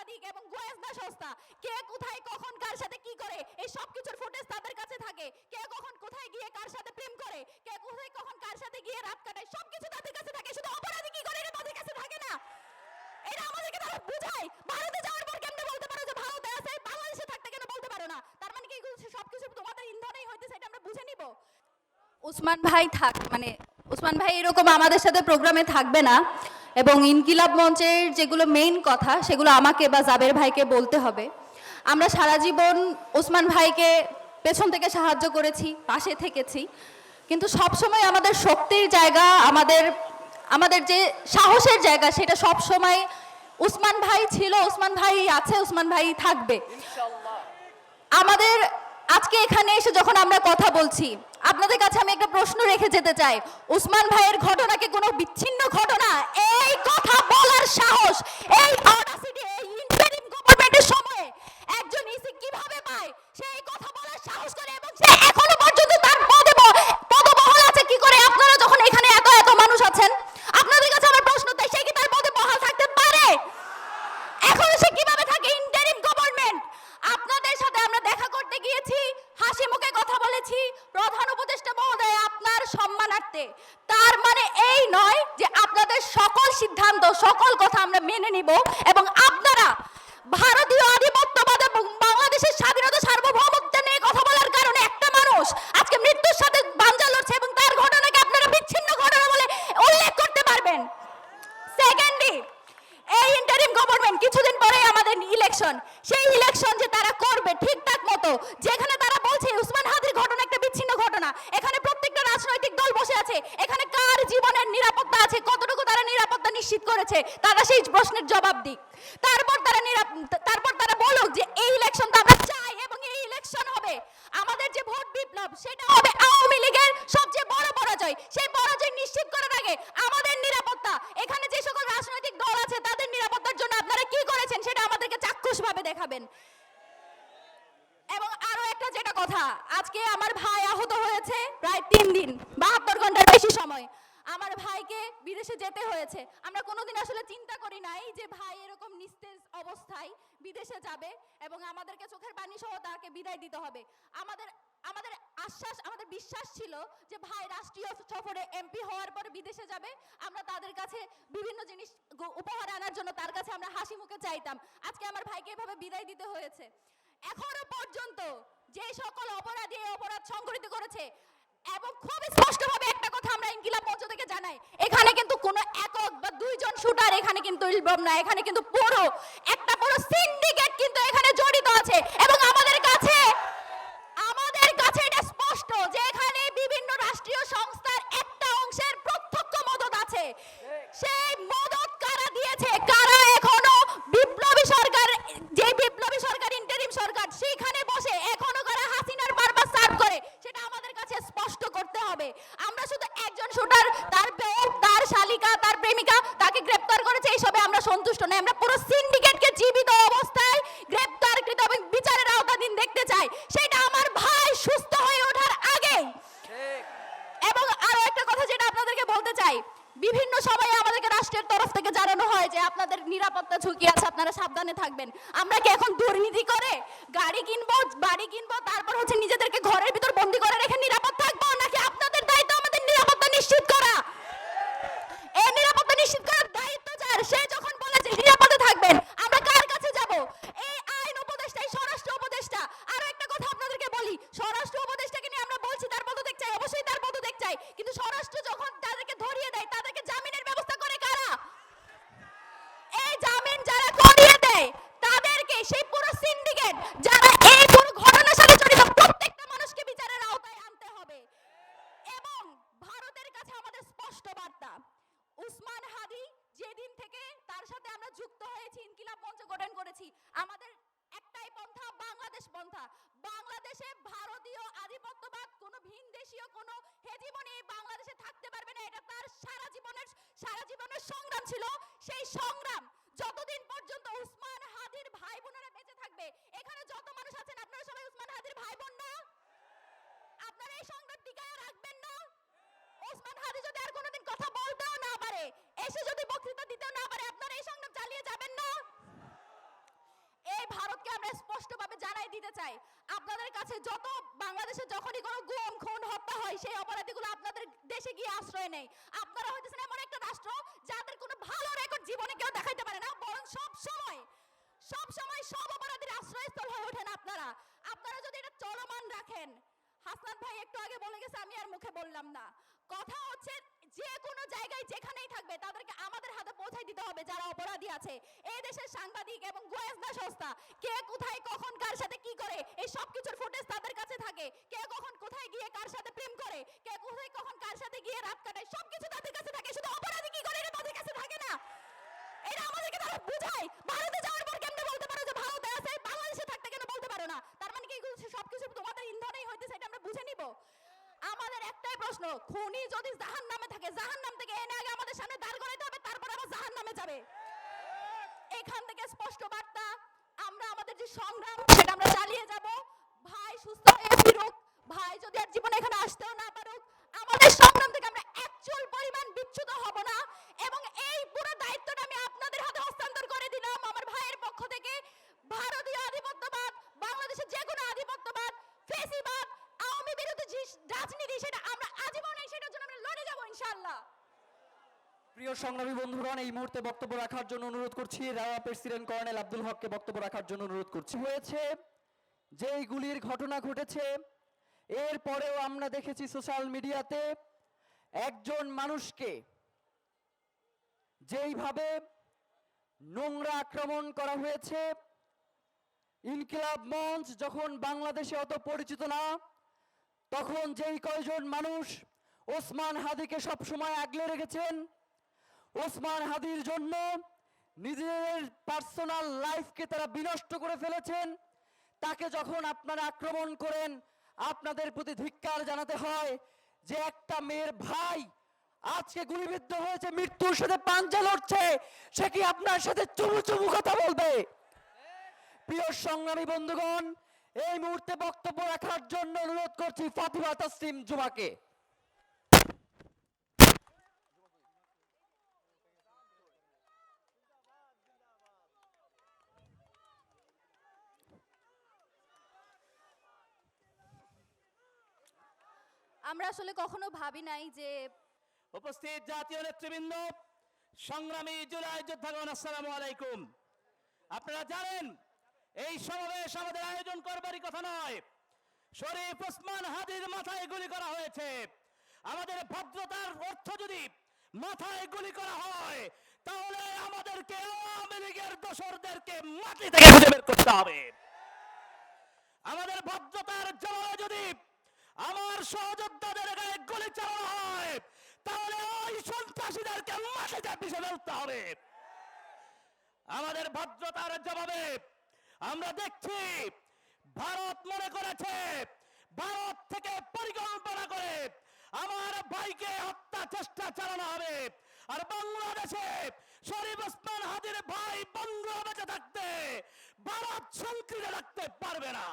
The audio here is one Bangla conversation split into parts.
সাংবাদিক এবং গোয়েন্দা সংস্থা। কে কোথায়, কখন, কার সাথে কি করে, এই সব কিছুর ফুটেজ তাদের কাছে থাকে। কে কখন কোথায় গিয়ে কার সাথে প্রেম করে, কে কোথায়, কখন কার সাথে গিয়ে রাত কাটায় সব কিছু তাদের কাছে থাকে। শুধু অপরাধী কি করে এটা তাদের কাছে থাকে না? এটা আমাদেরকে তারা বুঝায়। ভারতে যাওয়ার পর কেমনে বলতে পারো যে ভারতে আছে, বাংলাদেশে থাকতে কেন বলতে পারো না? তার মানে কি সবকিছু তোমাদের ইন্ধনেই হইতেছে এটা আমরা বুঝে নিব। উসমান ভাই থাক মানে উসমান ভাই এরকম আমাদের সাথে প্রোগ্রামে থাকবে না। এবং ইনকিলাব মঞ্চের যেগুলো মেইন কথা সেগুলো আমাকে বা জাবের ভাইকে বলতে হবে। আমরা সারা জীবন উসমান ভাইকে পেছন থেকে সাহায্য করেছি পাশে থেকেছি। কিন্তু সবসময় আমাদের শক্তির জায়গা আমাদের আমাদের যে সাহসের জায়গা সেটা সব সময় উসমান ভাই ছিল উসমান ভাই আছে উসমান ভাই থাকবে। আমাদের আজকে এখানে এসে যখন আমরা কথা বলছি, আপনাদের কাছে আমি একটা প্রশ্ন রেখে যেতে চাই। উসমান ভাইয়ের ঘটনাকে কোনো বিচ্ছিন্ন ঘটনা? এই কথা বলার সাহস, এই অডাসিটি এই ইন্টারিম গভর্নমেন্টের সময়ে একজন ইসি কীভাবে পায়, সেই কথা বলার সাহস করে এবং সে এখনও পর্যন্ত তার পদে ব- পদবহাল আছে কি করে আপনারা যখন এখানে এত এত মানুষ আছেন আপনাদের কাছে আমার প্রশ্ন তাই সে কি তার পদে বহাল থাকতে পারে এখন সে কীভাবে থাকে ইন্টারিম গভর্নমেন্ট আপনাদের সাথে আমরা দেখা করতে গিয়েছি হাসি মুখে কথা বলেছি প্রধান উপদেষ্টা মহোদয় আপনার সম্মানার্থে তার মানে এই নয় যে আপনাদের সকল সিদ্ধান্ত সকল কথা আমরা মেনে নিব এবং আপনারা ভারতীয় আধিপত্যবাদ এবং বাংলাদেশের স্বাধীনতা সার্বভৌমত্ব নিয়ে কথা বলার কারণে একটা মানুষ আজকে মৃত্যুর সাথে বাঞ্জা লড়ছে এবং তার ঘটনাকে আপনারা বিচ্ছিন্ন ঘটনা বলে উল্লেখ করতে পারবেন সেকেন্ডলি এই ইন্টারিম গভর্নমেন্ট কিছুদিন পরেই আমাদের ইলেকশন সেই ইলেকশন যে তারা করবে ঠিকঠাক মতো যেখানে তারা বলছে উসমান হাদির ঘটনা একটা বিচ্ছিন্ন ঘটনা এখানে প্রত্যেকটা রাজনৈতিক দল বসে আছে এখানে কার জীবনের নিরাপত্তা আছে কতটুকু তারা নিরাপত্তা করেছে তারা সেই প্রশ্নের জবাব দিক। তারপর তারা তারপর তারা বলুক যে এই ইলেকশন তো আমরা চাই এবং এই ইলেকশন হবে। আমাদের যে ভোট বিপ্লব, সেটা হবে আওয়ামী লীগের সবচেয়ে বড় পরাজয়। সেই পরাজয় নিশ্চিত করার আগে আমাদের নিরাপত্তা, এখানে যে সকল রাজনৈতিক দল আছে, তাদের নিরাপত্তার জন্য আপনারা কি করেছেন সেটা আমাদেরকে চাক্ষুষভাবে দেখাবেন। এবং আরও একটা যেটা কথা, আজকে আমার ভাই আহত হয়েছে প্রায় তিন দিন বাহাত্তর ঘণ্টার বেশি সময় আমার ভাইকে বিদেশে যেতে হয়েছে। আমরা কোনোদিন আসলে চিন্তা করি নাই যে, ভাই, এরকম নিস্তেজ অবস্থায় বিদেশে যাবে এবং আমাদেরকে চোখের পানি সহ তাকে বিদায় দিতে হবে। আমাদের আমাদের আশ্বাস, আমাদের বিশ্বাস ছিল যে, ভাই, রাষ্ট্রীয় সফরে এমপি হওয়ার পর বিদেশে যাবে। আমরা তাদের কাছে বিভিন্ন জিনিস উপহার আনার জন্য তার কাছে আমরা হাসি মুখে চাইতাম। আজকে আমার ভাইকে এভাবে বিদায় দিতে হয়েছে। এখনও পর্যন্ত যে সকল অপরাধী অপরাধ সংঘটিত করেছে এবং খুব স্পষ্টভাবে একটা কথা আমরা ইনকিলাব মঞ্চ থেকে জানাই, এখানে কিন্তু কোনো একক বা দুইজন শুটার এখানে কিন্তু ইলবম না এখানে কিন্তু পুরো একটা পুরো সিন্ডিকেট কিন্তু এখানে জড়িত আছে এবং আমাদের কাছে আমাদের কাছে এটা স্পষ্ট যে এখানে বিভিন্ন রাষ্ট্রীয় সংস্থার একটা অংশের প্রত্যক্ষ মদত আছে সেই মদত কারা দিয়েছে কারা এখনও বিপ্লবী সরকার যে বিপ্লবী সরকার ইন্টারিম সরকার সেখানে বসে এখনও কারা হাসিনার বারবার সার্ভ করে সেটা আমাদের কাছে স্পষ্ট করতে হবে আমরা শুধু একজন শুটার তার বউ তার শালিকা তার প্রেমিকা তাকে গ্রেপ্তার করেছে এইসবে আমরা সন্তুষ্ট নই আমরা পুরো সিন্ডিকেটকে জীবিত অবস্থায় গ্রেপ্তারকৃত এবং বিচারের আওতাধীন দেখতে চাই সেটা আমার ভাই সুস্থ হয়ে ওঠার আগেই এবং আরও একটা কথা যেটা আপনাদেরকে বলতে চাই বিভিন্ন সময়ে আমাদেরকে রাষ্ট্রের তরফ থেকে জানানো হয় যে আপনাদের নিরাপত্তা ঝুঁকি আছে, আপনারা সাবধানে থাকবেন। আমরা কি এখন দুর্নীতি করে গাড়ি কিনবো, বাড়ি কিনবো, তারপর হচ্ছে নিজেদেরকে ঘরের ভিতর বন্দি করে রেখে নিরাপদ থাকব, নাকি আপনাদের দায়িত্ব আমাদের নিরাপত্তা নিশ্চিত করা? এই নিরাপত্তা নিশ্চিত করার দায়িত্ব যার, সে যখন বলে যে নিরাপদে থাকবেন, আমরা কার কাছে যাব? এই আইন উপদেষ্টা, এই স্বরাষ্ট্র উপদেষ্টা, আরও একটা কথা আপনাদেরকে বলি, স্বরাষ্ট্র উপদেষ্টাকে নিয়ে আমরা বলছি তার পদত্যাগ চাই অবশ্যই তার পদত্যাগ চাই কিন্তু স্বরাষ্ট্র যখন তাদেরকে ধরিয়ে দেয় তাদেরকে জামিনের ব্যবস্থা করে কারা এই জামিন যারা করিয়ে দেয় তাদেরকে সেই পুরো সিন্ডিকেট যারা এই পুরো ঘটনার সাথে জড়িত প্রত্যেকটা মানুষকে বিচারের আওতায় আনতে হবে এবং ভারতের কাছে আমাদের স্পষ্ট বার্তা উসমান হাদি যেদিন থেকে তার সাথে আমরা যুক্ত হয়েছি ইনকিলাব মঞ্চ গঠন করেছি আমাদের একটাই পন্থা বাংলাদেশ পন্থা বাংলাদেশে ভারতীয় আধিপত্যবাদ কোনো ভিন দেশীয় কোনো হেজিমনি এই বাংলাদেশে থাকতে পারবে না এটা তার সারা জীবনের সারা জীবনের সংগ্রাম ছিল সেই সংগ্রাম যতদিন পর্যন্ত উসমান হাদির ভাই বোনেরা বেঁচে থাকবে এখানে যত মানুষ আছেন আপনারা সবাই উসমান হাদির ভাই বোন না আপনারা এই সংগ্রাম টিকায় রাখবেন না ওসমান হাদি যদি আর কোনোদিন কথা বলতেও না পারে এসে যদি বক্তৃতা দিতেও না পারে আপনারা এই সংগ্রাম চালিয়ে যাবেন না ভারতকে আমরা স্পষ্টভাবে জানাই দিতে চাই আপনাদের কাছে যত বাংলাদেশে যখনই কোনো গুম, খুন, হত্যা হয়, সেই অপরাধীগুলো আপনাদের দেশে গিয়ে আশ্রয় নেই আপনারা হইতেছেন এমন একটা রাষ্ট্র যাদের কোনো ভালো রেকর্ড জীবনে কেউ দেখাইতে পারে না, বরং সব সময় সব সময় সব অপরাধীর আশ্রয়স্থল হয়ে ওঠেন আপনারা। আপনারা যদি এটা চলমান রাখেন, হাসনাত ভাই একটু আগে বলে গেছে, আমি আর মুখে বললাম না। কথা হচ্ছে যে কোনো জায়গায় যেখানেই থাকবে, তাদেরকে আমাদের হাতে পৌঁছাই দিতে হবে যারা অপরাধী আছে। এই দেশের সাংবাদিক এবং গোয়েন্দা সংস্থা, কে কোথায়, কখন, কার সাথে কি করে, এই সব কিছুর ফুটেজ তাদের কাছে থাকে। কে কখন, কোথায় গিয়ে কার সাথে প্রেম করে, কে কোথায়, কখন, কার সাথে গিয়ে রাত কাটায় সব কিছু তাদের কাছে থাকে। শুধু অপরাধী কি করে, এটা তাদের কাছে থাকে না। এটা আমাদেরকে তারা বুঝায়। ভারতে যাওয়ার পর কেমনে বলতে পারো যে ভারতে আছে, বাংলাদেশে থাকতে কেন বলতে পারো না? তার মানে কি সবকিছু তোমাদের ইন্ধনেই হইতেছে, এটা আমরা বুঝে নিব? আমাদের একটাই প্রশ্ন, খুনি যদি জাহান নামে থাকে জাহান নাম থেকে এনে আগে আমাদের সামনে দাঁড় করাইতে হবে, তারপর আবার জাহান নামে যাবে। এখান থেকে স্পষ্ট বার্তা, আমরা আমাদের যে সংগ্রাম সেটা আমরা চালিয়ে যাব। ভাই সুস্থ হয়ে ভাই যদি আর জীবনে এখানে আসতেও না পারুক, আমাদের সংগ্রাম থেকে আমরা অ্যাকচুয়াল পরিমাণ বিচ্যুত হব না। এবং এই পুরো দায়িত্বটা আমি আপনাদের হাতে হস্তান্তর করে দিলাম আমার ভাইয়ের পক্ষ থেকে ভারতীয় আধিপত্যবাদ বাংলাদেশের যে কোনো আধিপত্যবাদ ফেসিবাদ আওয়ামী বিরোধী যে রাজনীতি সেটা আমরা আজীবনে সেটার জন্য আমরা লড়ে যাব ইনশাআল্লাহ প্রিয় সংগ্রামী বন্ধুগণ, এই মুহূর্তে বক্তব্য রাখার জন্য অনুরোধ করছি। রাওয়া প্রেসিডেন্ট কর্নেল আব্দুল হককে বক্তব্য রাখার জন্য অনুরোধ করছি। হয়েছে যে এই গুলির ঘটনা ঘটেছে এরপরেও আমরা দেখেছি সোশ্যাল মিডিয়াতে একজন মানুষকে যেইভাবে নোংরা আক্রমণ করা হয়েছে, ইনকিলাব মঞ্চ যখন বাংলাদেশে অত পরিচিত না, তখন যেই কয়জন মানুষ ওসমান হাদিকে সবসময় আগলে রেখেছেন ওসমান হাদির জন্য নিজেদের পার্সোনাল লাইফকে তারা বিনষ্ট করে ফেলেছেন। তাকে যখন আপনারা আক্রমণ করেন, আপনাদের প্রতি ধিক্কার জানাতে হয় যে একটা মেয়ের ভাই আজকে গুলিবিদ্ধ হয়েছে, মৃত্যুর সাথে পাঞ্জা লড়ছে, সে কি আপনার সাথে চুমু চুমু কথা বলবে? প্রিয় সংগ্রামী বন্ধুগণ, এই মুহূর্তে বক্তব্য রাখার জন্য অনুরোধ করছি ফাতিমা তাসলিম জুমাকে। আমরা আসলে কখনো ভাবি নাই যে উপস্থিত জাতীয় নেতৃবৃন্দ, সংগ্রামী জুলাই যোদ্ধাগণ, আসসালামু আলাইকুম। আপনারা জানেন, এই সমাবেশ আমাদের আয়োজন করবারই কথা নয়। শরীফ ওসমান হাদির মাথায় গুলি করা হয়েছে। আমাদের ভদ্রতার অর্থ যদি মাথায় গুলি করা হয়, তাহলে আমাদেরকে আওয়ামী লীগের দোসরদেরকে মাটি থেকে খুঁজে বের করতে হবে। আমাদের ভদ্রতার জবাবে যদি আমার সহযোদ্ধাদের গায়ে গুলি চালানো হয়, তাহলে ওই সন্ত্রাসীদেরকে মাটিতে পিছিয়ে ফেলতে হবে। আমাদের ভদ্রতার জবাবে আমরা দেখছি, ভারত মনে করেছে, ভারত থেকে পরিকল্পনা করে আমার ভাইকে হত্যা চেষ্টা চালানো হবে, আর বাংলাদেশে শরীফ ওসমান হাদির ভাই বঙ্গ বেঁচে থাকতে, ভারত সংকৃত রাখতে পারবে না।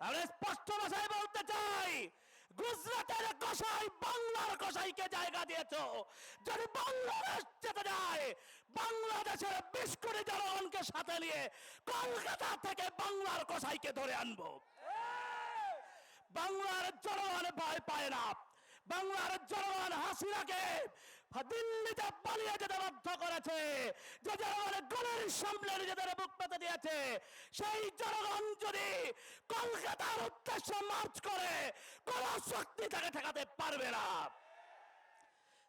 আমরা স্পষ্ট ভাষায় বলতে চাই, গুজরাটের কসাই বাংলার কসাইকে জায়গা দিয়েছ। যদি বাংলাদেশ যেতে যায়, বাংলাদেশের বিশ কোটি জনগণকে সাথে নিয়ে কলকাতা থেকে বাংলার কসাইকে ধরে আনব। বাংলার জনগণ ভয় পায় না। বাংলার জনগণ হাসিনাকে দিল্লিতে পালিয়ে যেতে বাধ্য করেছে যে জনগণ গণের সামনে নিজেদের বুক পেতে দিয়েছে সেই জনগণ যদি কলকাতার উদ্দেশ্যে মার্চ করে কোন শক্তি তাকে ঠেকাতে পারবে না।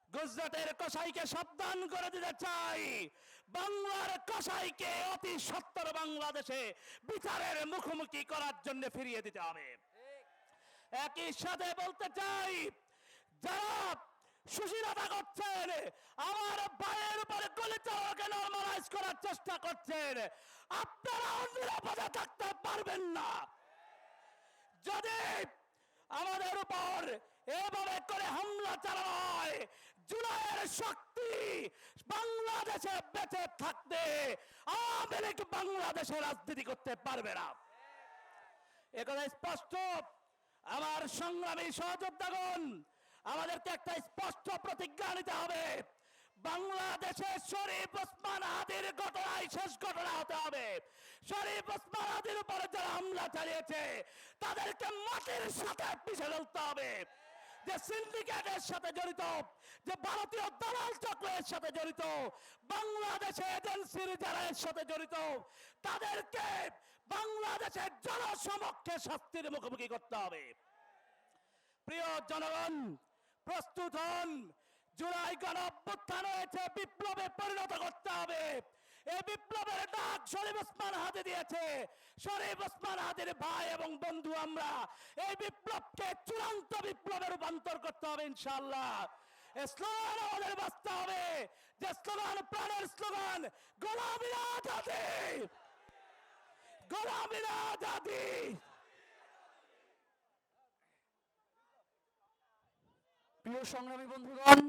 গুজরাটের কসাইকে সাবধান করে দিতে চাই। বাংলার কসাইকে অতি সত্তর বাংলাদেশে বিচারের মুখোমুখি করার জন্য ফিরিয়ে দিতে হবে। একই সাথে বলতে চাই যারা সুশীলতা করছেন। আমার ভাইয়ের উপরে গুলি নর্মালাইজ করার চেষ্টা করছেন? আপনারা নিরাপদে থাকতে পারবেন না। যদি আমাদের উপর এভাবে করে হামলা চালানো হয় জুলাইয়ের শক্তি বাংলাদেশে বেঁচে থাকতে আওয়ামী লীগ বাংলাদেশে রাজনীতি করতে পারবে না। একথা স্পষ্ট। আমার সংগ্রামী সহযোদ্ধাগণ আমাদেরকে একটা স্পষ্ট প্রতিজ্ঞা নিতে হবে। বাংলাদেশে শরীফ ওসমান হাদির ঘটনায় শেষ ঘটনা হতে হবে। শরীফ ওসমান হাদির উপরে যারা হামলা চালিয়েছে, তাদেরকে মাটির সাথে পিছিয়ে ফেলতে হবে। যে সিন্ডিকেটের সাথে জড়িত, যে ভারতীয় দালাল চক্রের সাথে জড়িত, বাংলাদেশে এজেন্সির যারা এর সাথে জড়িত, তাদেরকে বাংলাদেশের জনসমক্ষে শাস্তির মুখোমুখি করতে হবে। প্রিয় জনগণ প্রস্তুত হন। জুলাই গণ অভ্যুত্থান হয়েছে, বিপ্লবে পরিণত করতে হবে। এই বিপ্লবের ডাক শরীফ ওসমান হাতে দিয়েছে। শরীফ ওসমান হাতের ভাই এবং বন্ধু আমরা, এই বিপ্লবকে চূড়ান্ত বিপ্লবে রূপান্তর করতে হবে ইনশাআল্লাহ। স্লোগান আমাদের বাঁচতে হবে। যে স্লোগান, প্রাণের স্লোগান গোলামিরা আজাদি! গোলামিরা আজাদি! প্রিয় সংগ্রামী বন্ধুগণ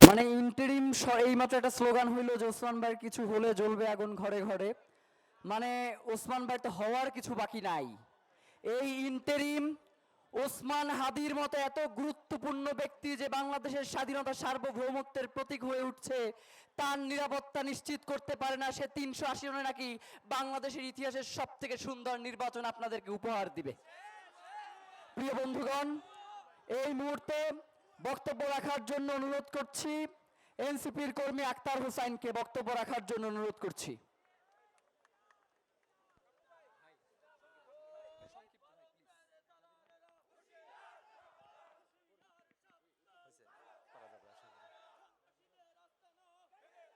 মানে ইন্টারিম এইমাত্র একটা স্লোগান হইল যে ওসমান ভাইয়ের কিছু হলে জ্বলবে আগুন ঘরে ঘরে। মানে ওসমান ভাই তো হওয়ার কিছু বাকি নাই। এই ইন্টারিম ওসমান হাদির মতো এত গুরুত্বপূর্ণ ব্যক্তি যে বাংলাদেশের স্বাধীনতা সার্বভৌমত্বের প্রতীক হয়ে উঠছে, তার নিরাপত্তা নিশ্চিত করতে পারে না, সে তিনশো আশি জনে নাকি বাংলাদেশের ইতিহাসের সব থেকে সুন্দর নির্বাচন আপনাদেরকে উপহার দিবে। প্রিয় বন্ধুগণ, এই মুহূর্তে বক্তব্য রাখার জন্য অনুরোধ করছি। এনসিপির কর্মী আক্তার হোসাইনকে বক্তব্য রাখার জন্য অনুরোধ করছি।